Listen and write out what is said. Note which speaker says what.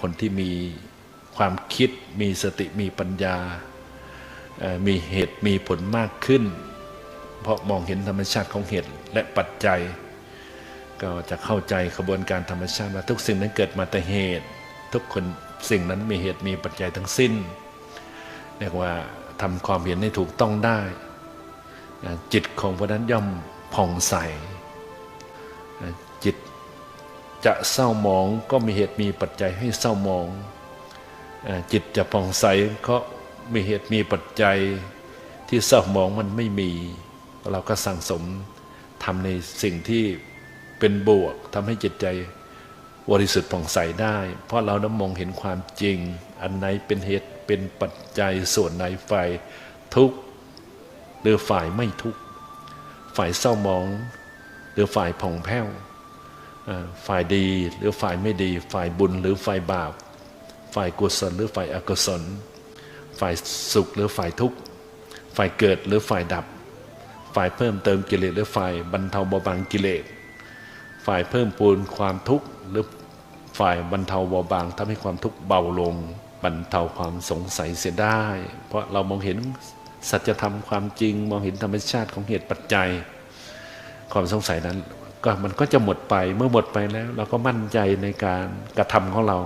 Speaker 1: คนที่มีความคิดมีสติมีปัญญา มีเหตุมีผลมากขึ้น เพราะมองเห็นธรรมชาติของเหตุและปัจจัย ก็จะเข้าใจขบวนการธรรมชาติว่าทุกสิ่งนั้นเกิดมาแต่เหตุ ทุกคนสิ่งนั้นมีเหตุมีปัจจัยทั้งสิ้นเรียกว่าทำความเห็นให้ถูกต้องได้ จิตของพระนั้นย่อมผ่องใสจิต จะเศร้าหมองก็มีเหตุมีปัจจัยให้เศร้าหมอง จิตจะผ่องใสก็มีเหตุมีปัจจัยที่เศร้าหมองมันไม่มี เราก็สั่งสมทำในสิ่งที่เป็นบวกทำให้จิตใจบริสุทธิ์ผ่องใสได้ เพราะเราได้มองเห็นความจริง อันไหนเป็นเหตุเป็นปัจจัยส่วนไหนฝ่ายทุกข์หรือฝ่ายไม่ทุกข์ฝ่ายเศร้าหมอง หรือฝ่ายผ่องแผ้ว ฝ่ายดีหรือฝ่ายไม่ดี ฝ่ายบุญหรือฝ่ายบาป ฝ่ายกุศลหรือฝ่ายอกุศล ฝ่ายสุขหรือฝ่ายทุกข์ ฝ่ายเกิดหรือฝ่ายดับ ฝ่ายเพิ่มเติมกิเลสหรือฝ่ายบรรเทาเบาบางกิเลส ฝ่ายเพิ่มพูนความทุกข์หรือฝ่ายบรรเทาเบาบางทำให้ความทุกข์เบาลง บรรเทาความสงสัยเสียได้ เพราะเรามองเห็นสัจธรรมความจริง มองเห็นธรรมชาติของเหตุปัจจัย ความสงสัยนั้น ก็มันก็จะหมดไปเมื่อหมดไปแล้ว เราก็มั่นใจในการกระทำของเรา